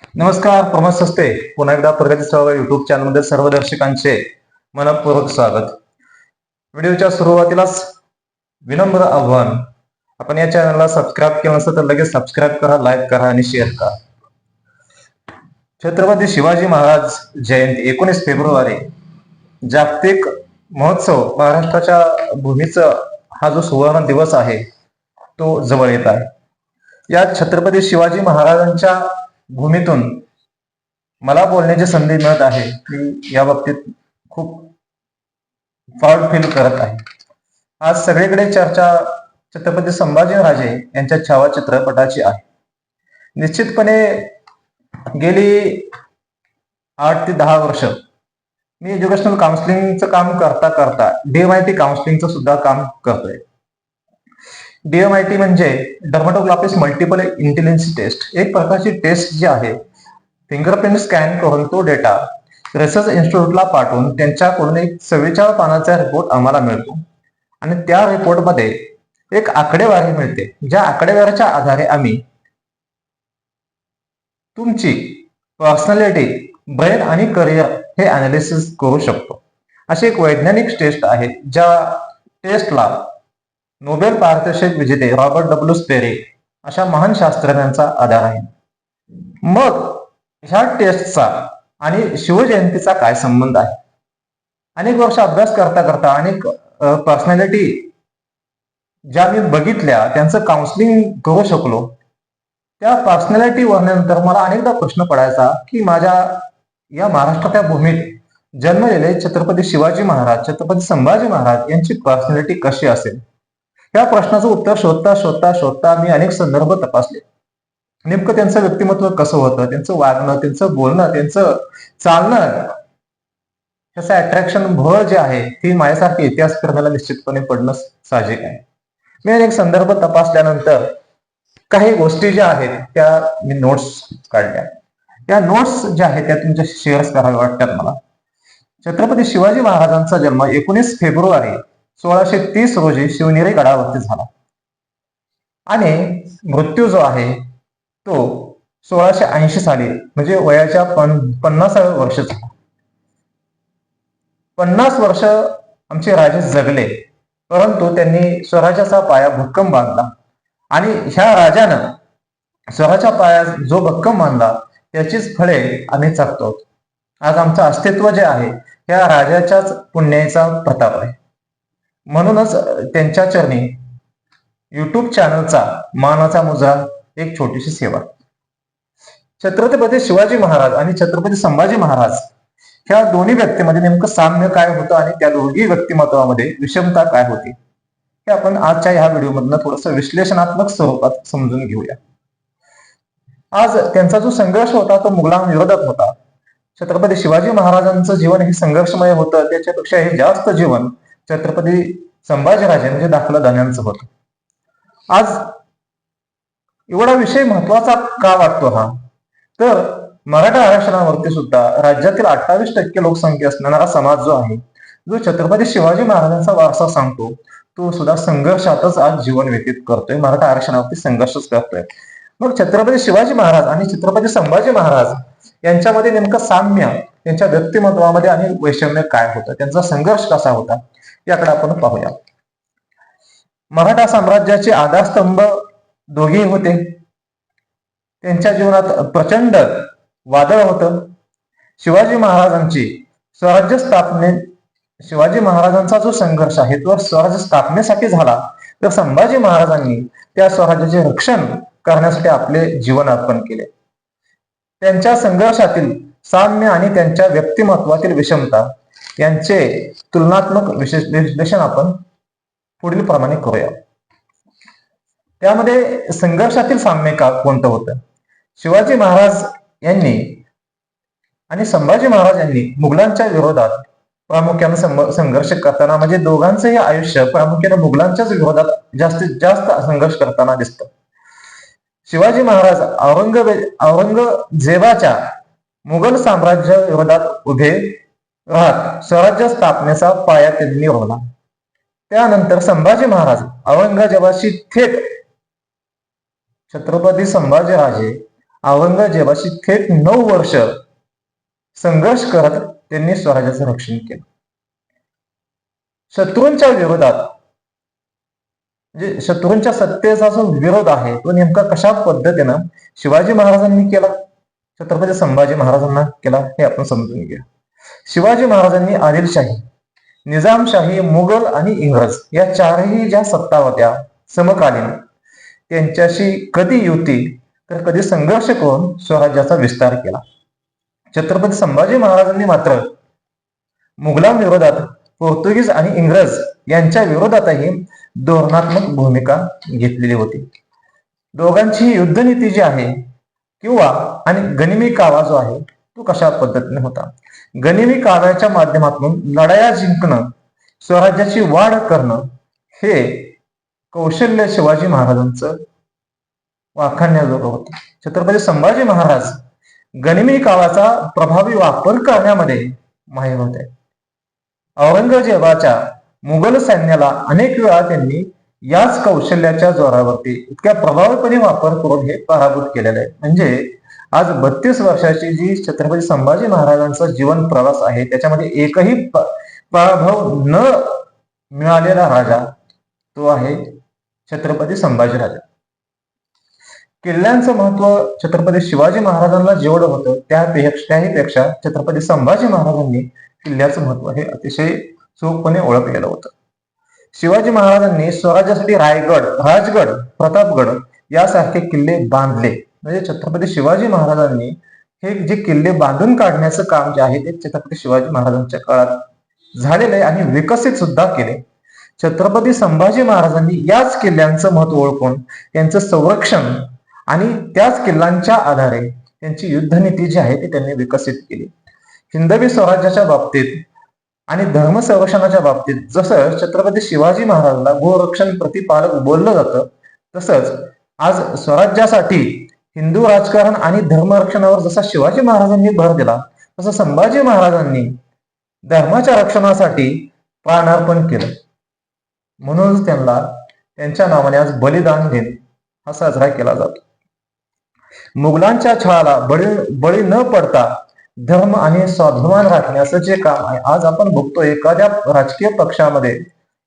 नमस्कार प्रमोद सस्ते. पुन्हा एकदा प्रगती चळवळ युट्यूब चॅनलमध्ये सर्व दर्शकांचे मनपूर्वक स्वागत. व्हिडिओच्या सुरुवातीलाच विनम्र आव्हान आपण या चॅनलला सबस्क्राईब केलं नसेल तर लगेच सबस्क्राईब करा लाईक करा आणि शेअर करा. छत्रपती शिवाजी महाराज जयंती एकोणीस फेब्रुवारी जागतिक महोत्सव महाराष्ट्राच्या भूमीचा हा जो सुवर्ण दिवस आहे तो जवळ येत आहे. या छत्रपती शिवाजी महाराजांच्या भूमीतून मला बोलण्याची संधी मिळत आहे मी या बाबतीत खूप प्राऊड फील करत आहे. आज सगळीकडे चर्चा छत्रपती संभाजीराजे यांच्या छावा चित्रपटाची आहे. निश्चितपणे गेली आठ ते दहा वर्ष मी एज्युकेशनल काउन्सिलिंगचं काम करता करता डीएमआयटी काउन्सिलिंगचं सुद्धा काम करतोय. डीएमआयटी म्हणजे डर्मटोग्राफिस मल्टिपल इंटेलिजन्सी टेस्ट एक प्रकारची टेस्ट जी आहे फिंगरप्रिंट स्कॅन करून तो डेटा रिसर्च इन्स्टिट्यूटला पाठवून त्यांच्याकडून एक चव्वेचाळीस पानाचा रिपोर्ट आम्हाला मिळतो. आणि त्या रिपोर्टमध्ये एक आकडेवारी मिळते. ज्या आकडेवारीच्या आधारे आम्ही तुमची पर्सनॅलिटी ब्रेन आणि करिअर हे अनालिसिस करू शकतो. अशी एक वैज्ञानिक टेस्ट आहे ज्या टेस्टला नोबेल पारितोषिक विजेते रॉबर्ट डब्ल्यू स्पेरे अशा महान शास्त्रज्ञांचा आधार आहे. मग ह्या टेस्टचा आणि शिवजयंतीचा काय संबंध आहे? अनेक वर्ष अभ्यास करता करता अनेक पर्सनॅलिटी ज्या मी बघितल्या त्यांचं काउन्सिलिंग करू शकलो. त्या पर्सनॅलिटी वरल्यानंतर मला अनेकदा प्रश्न पडायचा की माझ्या या महाराष्ट्राच्या भूमीत जन्मलेले छत्रपती शिवाजी महाराज छत्रपती संभाजी महाराज यांची पर्सनॅलिटी कशी असेल? या प्रश्नाचं उत्तर शोधता शोधता शोधता मी अनेक संदर्भ तपासले. नेमकं त्यांचं व्यक्तिमत्व कसं होतं? त्यांचं वागणं त्यांचं बोलणं त्यांचं चालणं त्याचं अट्रॅक्शन भळ जे आहे ती माझ्यासारखी इतिहास करण्याला निश्चितपणे पडणं साहजिक आहे. मी अनेक संदर्भ तपासल्यानंतर काही गोष्टी ज्या आहेत त्या मी नोट्स काढल्या. त्या नोट्स ज्या आहेत त्या तुमच्या शेअर्स कराव्या वाटतात मला. छत्रपती शिवाजी महाराजांचा जन्म एकोणीस फेब्रुवारी सोळाशे तीस रोजी शिवनेरी गडावरती झाला. आणि मृत्यू जो आहे तो सोळाशे ऐंशी साली म्हणजे वयाच्या पन पन्नासाव्या वर्ष झाला. पन्नास वर्ष आमचे राजे जगले परंतु त्यांनी स्वराज्याचा पाया भक्कम बांधला. आणि ह्या राजानं स्वराच्या पाया जो भक्कम बांधला त्याचीच फळे आम्ही चाकतो आज आमचं अस्तित्व जे आहे त्या राजाच्याच पुण्याचा प्रताप आहे. म्हणूनच त्यांच्या चरणी युट्यूब चॅनलचा मानाचा मुजरा एक छोटीशी सेवा. छत्रपती शिवाजी महाराज आणि छत्रपती संभाजी महाराज ह्या दोन्ही व्यक्तीमध्ये नेमकं साम्य काय होतं आणि त्या दोघी व्यक्तिमत्वामध्ये विषमता काय होती हे आपण आजच्या ह्या व्हिडिओमधनं थोडस विश्लेषणात्मक स्वरूपात समजून घेऊया. आज त्यांचा जो संघर्ष होता तो मुघलांविरोधात होता. छत्रपती शिवाजी महाराजांचं जीवन हे संघर्षमय होतं त्याच्यापेक्षा हे जास्त जीवन छत्रपती संभाजीराजे म्हणजे दाखला धान्यांचं होतं. आज एवढा विषय महत्त्वाचा का वाटतो हा? तर मराठा आरक्षणावरती सुद्धा राज्यातील अठ्ठावीस टक्के लोकसंख्या असणारा समाज जो आहे जो छत्रपती शिवाजी महाराजांचा वारसा सांगतो तो सुद्धा संघर्षातच आज जीवन व्यतीत करतोय. मराठा आरक्षणावरती संघर्षच करतोय. मग छत्रपती शिवाजी महाराज आणि छत्रपती संभाजी महाराज यांच्यामध्ये नेमकं साम्य त्यांच्या व्यक्तिमत्वामध्ये आणि वैषम्य काय होतं? त्यांचा संघर्ष कसा होता? याकडे आपण पाहूया. मराठा साम्राज्याचे आधारस्तंभ दोघेही होते. त्यांच्या जीवनात प्रचंड वादळ होतं. शिवाजी महाराजांची स्वराज्य स्थापने शिवाजी महाराजांचा जो संघर्ष आहे तो स्वराज्य स्थापनेसाठी झाला. तर संभाजी महाराजांनी त्या स्वराज्याचे रक्षण करण्यासाठी आपले जीवन अर्पण केले. त्यांच्या संघर्षातील साम्य आणि त्यांच्या व्यक्तिमत्वातील विषमता यांचे तुलनात्मक विशेष विश्लेषण आपण पुढील प्रमाणे करूया. त्यामध्ये संघर्षातील साम्य का कोणतं होतं? शिवाजी महाराज यांनी आणि संभाजी महाराज यांनी मुघलांच्या विरोधात प्रामुख्याने संघर्ष करताना म्हणजे दोघांचंही आयुष्य प्रामुख्याने मुघलांच्याच विरोधात जास्तीत जास्त संघर्ष करताना दिसत. शिवाजी महाराज औरंगजेब औरंगजेबाच्या मुघल साम्राज्य विरोधात उभे स्वराज्य स्थापनेचा पाया त्यांनी रोवला. त्यानंतर संभाजी महाराज औरंगजेबाशी थेट छत्रपती संभाजीराजे औरंगजेबाशी थेट नऊ वर्ष संघर्ष करत त्यांनी स्वराज्याचं रक्षण केलं. शत्रूंच्या विरोधात म्हणजे शत्रूंच्या सत्तेचा जो विरोध आहे तो नेमका कशा पद्धतीनं शिवाजी महाराजांनी केला? छत्रपती संभाजी महाराजांना केला हे आपण समजून घ्या शिवाजी महाराजांनी आदिलशाही निजामशाही मुघल आणि इंग्रज या चारही ज्या सत्ता होत्या समकालीन त्यांच्याशी कधी युती तर कधी संघर्ष करून स्वराज्याचा विस्तार केला. छत्रपती संभाजी महाराजांनी मात्र मुघलांविरोधात पोर्तुगीज आणि इंग्रज यांच्या विरोधातही धोरणात्मक भूमिका घेतलेली होती. दोघांची युद्धनीती जी आहे किंवा आणि गनिमी कावा जो आहे तो कशा पद्धतीने होता? गनिमी काव्याच्या माध्यमातून लढाया जिंकणं स्वराज्याची वाढ करणं हे कौशल्य शिवाजी महाराजांचं वाखाणण्याजोगं होतं. छत्रपती संभाजी महाराज गनिमी काळाचा प्रभावी वापर करण्यामध्ये माहीर होते. औरंगजेबाच्या मुघल सैन्याला अनेक वेळा त्यांनी याच कौशल्याच्या जोरावरती इतक्या प्रभावीपणे वापर करून हे पराभूत केलेलं आहे. म्हणजे आज बत्तीस वर्षाची जी छत्रपती संभाजी महाराजांचा जीवन प्रवास आहे त्याच्यामध्ये एकही पराभव न मिळालेला राजा तो आहे छत्रपती संभाजी राजा. किल्ल्यांचं महत्त्व छत्रपती शिवाजी महाराजांना जेवढं होतं त्यापेक्षा त्याही पेक्षा छत्रपती संभाजी महाराजांनी किल्ल्याचं महत्त्व हे अतिशय चोखपणे ओळखलेलं होतं. शिवाजी महाराजांनी स्वराज्यासाठी रायगड राजगड प्रतापगड यासारखे किल्ले बांधले. म्हणजे छत्रपती शिवाजी महाराजांनी हे जे किल्ले बांधून काढण्याचं काम जे आहे ते छत्रपती शिवाजी महाराजांच्या काळात झालेलं आहे आणि विकसित सुद्धा केले. छत्रपती संभाजी महाराजांनी याच किल्ल्यांचं महत्त्व ओळखून त्यांचं संरक्षण आणि त्याच किल्ल्यांच्या आधारे त्यांची युद्धनीती जी आहे ती त्यांनी विकसित केली. हिंदवी स्वराज्याच्या बाबतीत आणि धर्म संरक्षणाच्या बाबतीत जसं छत्रपती शिवाजी महाराजांना गोरक्षण प्रतिपालक बोललं जातं तसंच आज स्वराज्यासाठी हिंदू राजकारण आणि धर्मरक्षणावर जसा शिवाजी महाराजांनी भर दिला तसं संभाजी महाराजांनी धर्माच्या रक्षणासाठी प्राणार्पण केलं. म्हणूनच त्यांना त्यांच्या नावाने आज बलिदान दिन हा साजरा केला जातो. मुघलांच्या छळाला बळी बळी न पडता धर्म आणि स्वाभिमान राखण्याचं जे काम आहे आज आपण बघतो एखाद्या राजकीय पक्षामध्ये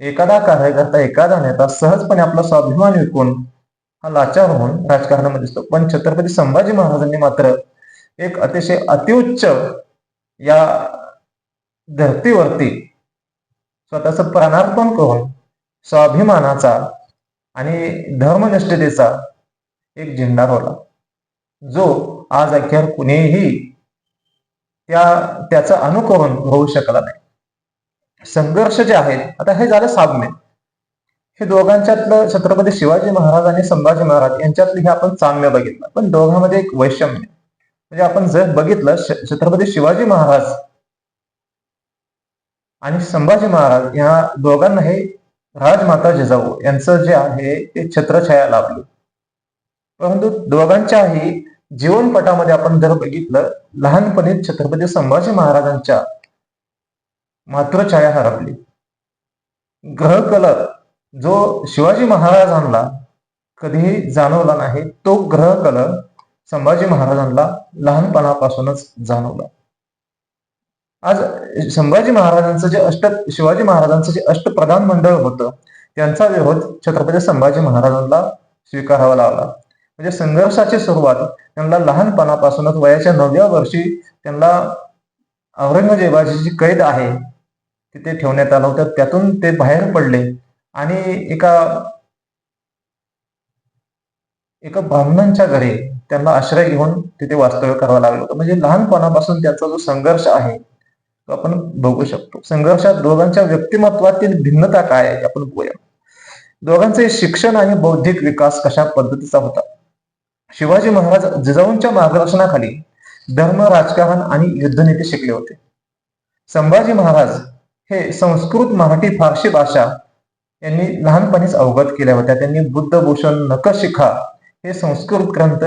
एखादा कार्यकर्ता एखादा नेता सहजपणे आपला स्वाभिमान विकून हा लाचार होऊन राजकारणामध्ये दिसतो. पण छत्रपती संभाजी महाराजांनी मात्र एक अतिशय अतिउच्च या धर्तीवरती स्वतःच प्राणार्पण करून स्वाभिमानाचा आणि धर्मनिष्ठतेचा एक झेंडा रोवला जो आज अखेर कुणीही त्या त्याचं अनुकरण होऊ शकला नाही. संघर्ष जे आहेत आता हे झालं साम्य हे दोघांच्यातलं छत्रपती शिवाजी महाराज आणि संभाजी महाराज यांच्यातलं हे आपण साम्य बघितलं. पण दोघांमध्ये एक वैषम्य म्हणजे आपण जर बघितलं छत्रपती शिवाजी महाराज आणि संभाजी महाराज या दोघांना हे राजमाता जिजाऊ यांचं जे आहे ते छत्रछाया लाभली. परंतु दोघांच्याही जीवनपटामध्ये आपण जर बघितलं लहानपणी छत्रपती संभाजी महाराजांच्या मातृछाया हरपली. ग्रह कलर जो शिवाजी महाराजांना कधीही जाणवला नाही तो ग्रह कलर संभाजी महाराजांना लहानपणापासूनच जाणवला. आज संभाजी महाराजांचं जे अष्ट शिवाजी महाराजांचं जे अष्टप्रधान मंडळ होतं त्यांचा विरोध छत्रपती संभाजी महाराजांना स्वीकारावा लागला. म्हणजे संघर्षाची सुरुवात त्यांना लहानपणापासूनच वयाच्या नवव्या वर्षी त्यांना औरंगजेबाची जी कैद आहे तिथे ठेवण्यात आलं होतं. त्यातून ते बाहेर पडले. आणि एका एका ब्राह्मणांच्या घरी त्यांना आश्रय घेऊन तिथे वास्तव्य करावं लागलं होतं. म्हणजे लहानपणापासून त्याचा जो संघर्ष आहे तो आपण बघू शकतो. संघर्षात दोघांच्या व्यक्तिमत्वातील भिन्नता काय आहे आपण बघूया. दोघांचे शिक्षण आणि बौद्धिक विकास कशा पद्धतीचा होता? शिवाजी महाराज जिजाऊंच्या मार्गदर्शनाखाली धर्म राजकारण आणि युद्धनीती शिकले होते. संभाजी महाराज हे संस्कृत मराठी फारसी भाषा यांनी लहानपणीच अवगत केल्या होत्या. त्यांनी बुद्धभूषण नकशिखा हे संस्कृत ग्रंथ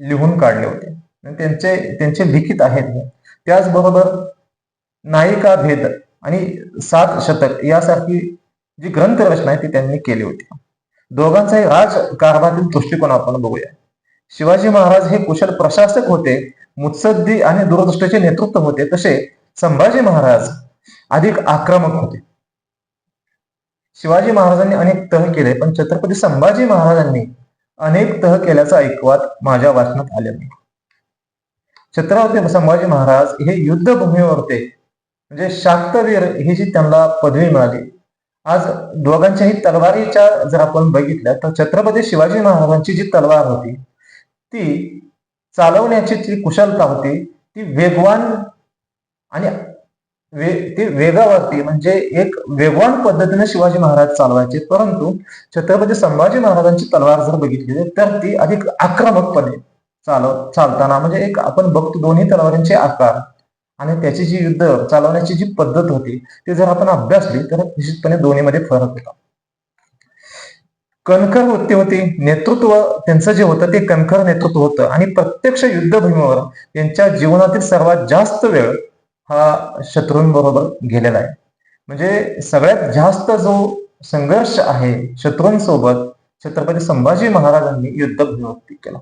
लिहून काढले होते. आणि त्यांचे त्यांचे लिखित आहेत त्याचबरोबर नायिका भेद आणि सात शतक यासारखी जी ग्रंथ रचना आहे ती त्यांनी केली होती. दोघांचाही राजकारभारातील दृष्टिकोन आपण बघूया. शिवाजी महाराज हे कुशल प्रशासक होते मुत्सद्दी आणि दूरदृष्टीचे नेतृत्व होते. तसे संभाजी महाराज अधिक आक्रमक होते. शिवाजी महाराजांनी अनेक तह केले पण छत्रपती संभाजी महाराजांनी अनेक तह केल्याचा ऐकवात माझ्या वाचनात आले नाही. छत्रपती संभाजी महाराज हे युद्धभूमीवर होते म्हणजे शाक्तवीर ही जी त्यांना पदवी मिळाली. आज दोघांच्याही तलवारीच्या जर आपण बघितल्या तर छत्रपती शिवाजी महाराजांची जी तलवार होती ती चालवण्याची जी कुशलता होती ती वेगवान आणि वे ती वेगावरती म्हणजे एक वेगवान पद्धतीने शिवाजी महाराज चालवायचे. परंतु छत्रपती संभाजी महाराजांची तलवार जर बघितली तर ती अधिक आक्रमकपणे चालव चालताना म्हणजे एक आपण बघतो दोन्ही तलवारींचे आकार आणि त्याची जी युद्ध चालवण्याची जी पद्धत होती ती जर आपण अभ्यासली तर निश्चितपणे दोन्हीमध्ये फरक होता. कणखर वृत्ती होती नेतृत्व त्यांचं जे होतं ते कणखर नेतृत्व होतं. आणि प्रत्यक्ष युद्धभूमीवर त्यांच्या जीवनातील सर्वात जास्त वेळ हा शत्रूंबरोबर गेलेला आहे. म्हणजे सगळ्यात जास्त जो संघर्ष आहे शत्रूंसोबत छत्रपती संभाजी महाराजांनी युद्धभूमीवरती केला.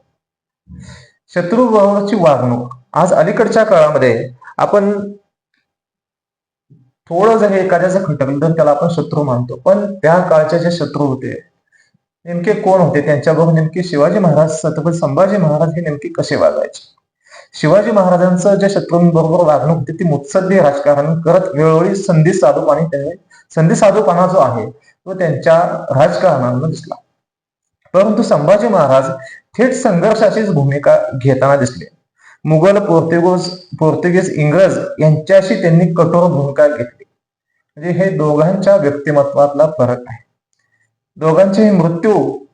शत्रूबरोबरची वागणूक. आज अलीकडच्या काळामध्ये आपण थोडं जरी एखाद्याचं खटकलं तर त्याला आपण शत्रू मानतो पण त्या काळचे जे शत्रू होते नेमके कोण होते? त्यांच्याबरोबर नेमके शिवाजी महाराज छत्रपती संभाजी महाराज हे नेमके कसे वागायचे? शिवाजी महाराजांचं जे शत्रूंबरोबर वागणूक होती ती मुत्सद्दी राजकारण करत वेळोवेळी संधी साधू आणि संधी साधूपणा जो आहे तो त्यांच्या राजकारणानं दिसला. परंतु संभाजी महाराज थेट संघर्षाचीच भूमिका घेताना दिसले. मुघल पोर्तुगीज पोर्तुगीज इंग्रज यांच्याशी त्यांनी कठोर भूमिका घेतली. म्हणजे हे दोघांच्या व्यक्तिमत्वातला फरक आहे. दोघांचे मृत्यू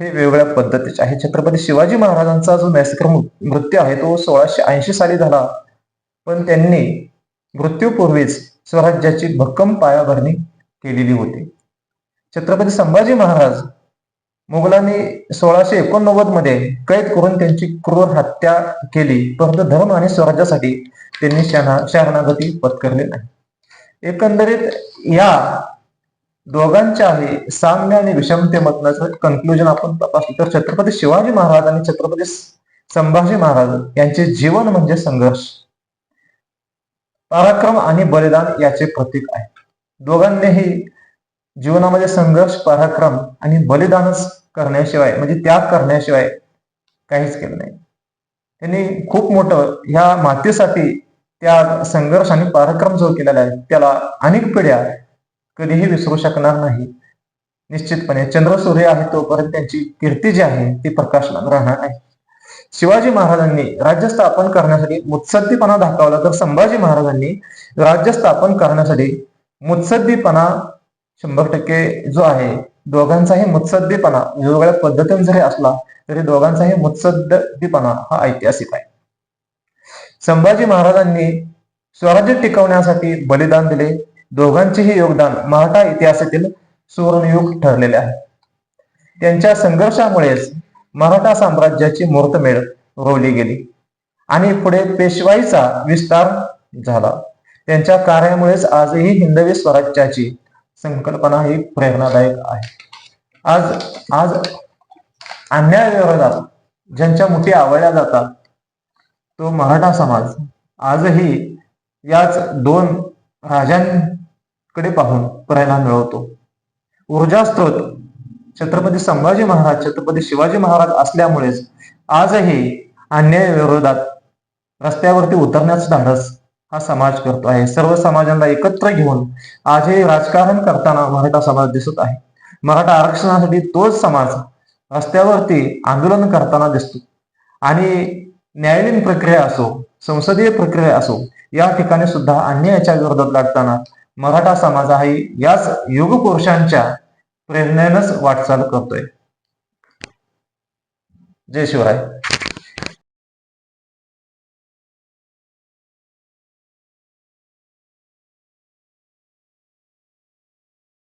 हे वेगवेगळ्या पद्धतीचे आहे छत्रपती शिवाजी महाराजांचा जो नैसर्गिक मृत्यू आहे तो सोळाशे ऐंशी साली झाला. पण त्यांनी मृत्यूपूर्वीच स्वराज्याची भक्कम पायाभरणी केलेली होती. छत्रपती संभाजी महाराज मुघलांनी सोळाशे एकोणनव्वदमध्ये कैद करून त्यांची क्रूर हत्या केली. परंतु धर्म आणि स्वराज्यासाठी त्यांनी शरणागती पत्करली नाही. एकंदरीत या दोघांच्याही साम्य आणि विषमतेमधनं कन्क्लुजन आपण तपासलं तर छत्रपती शिवाजी महाराज आणि छत्रपती संभाजी महाराज यांचे जीवन म्हणजे संघर्ष. पराक्रम आणि बलिदान याचे प्रतीक आहे. दोघांनीही जीवनामध्ये संघर्ष पराक्रम आणि बलिदानच करण्याशिवाय म्हणजे त्याग करण्याशिवाय काहीच केलं नाही. त्यांनी खूप मोठं ह्या मातेसाठी त्या संघर्ष आणि पराक्रम जो केलेला आहे त्याला अनेक पिढ्या कधीही विसरू शकणार नाही. निश्चितपणे चंद्र सूर्य आहे तोपर्यंत त्यांची कीर्ती जी आहे ती प्रकाशमान राहणार नाही शिवाजी महाराजांनी राज्य स्थापन करण्यासाठी मुत्सद्दीपणा दाखवला. तर संभाजी महाराजांनी राज्य स्थापन करण्यासाठी मुत्सद्दीपणा शंभर टक्के जो आहे दोघांचाही मुत्सद्दीपणा वेगवेगळ्या पद्धतीने जरी असला तरी दोघांचाही मुत्सद्दीपणा हा ऐतिहासिक आहे. संभाजी महाराजांनी स्वराज्य टिकवण्यासाठी बलिदान दिले. दोघांचेही योगदान मराठा इतिहासातील सुवर्णयुग ठरलेले आहे. त्यांच्या संघर्षामुळेच मराठा साम्राज्याची मुहूर्तमेळ रोवली गेली आणि पुढे पेशवाईचा विस्तार झाला. त्यांच्या कार्यामुळेच आजही हिंदवी स्वराज्याची संकल्पना ही प्रेरणादायक आहे. आज आज अन्यायाविरोधात ज्यांच्या मुठी आवडल्या जातात तो मराठा समाज आजही याच दोन राजां कडे पाहून प्रेरणा मिळवतो. ऊर्जा स्त्रोत छत्रपती संभाजी महाराज छत्रपती शिवाजी महाराज असल्यामुळेच आजही अन्याय विरोधात रस्त्यावरती उतरण्याचं धाडस हा समाज करतो आहे. सर्व समाजांना एकत्र घेऊन आजही राजकारण करताना मराठा समाज दिसत आहे. मराठा आरक्षणासाठी तोच समाज रस्त्यावरती आंदोलन करताना दिसतो. आणि न्यायालयीन प्रक्रिया असो संसदीय प्रक्रिया असो या ठिकाणी सुद्धा अन्यायाच्या विरोधात लागताना मराठा समाज हा याच युगपुरुषांच्या प्रेरणेनंच वाटचाल करतोय. जय शिवराय.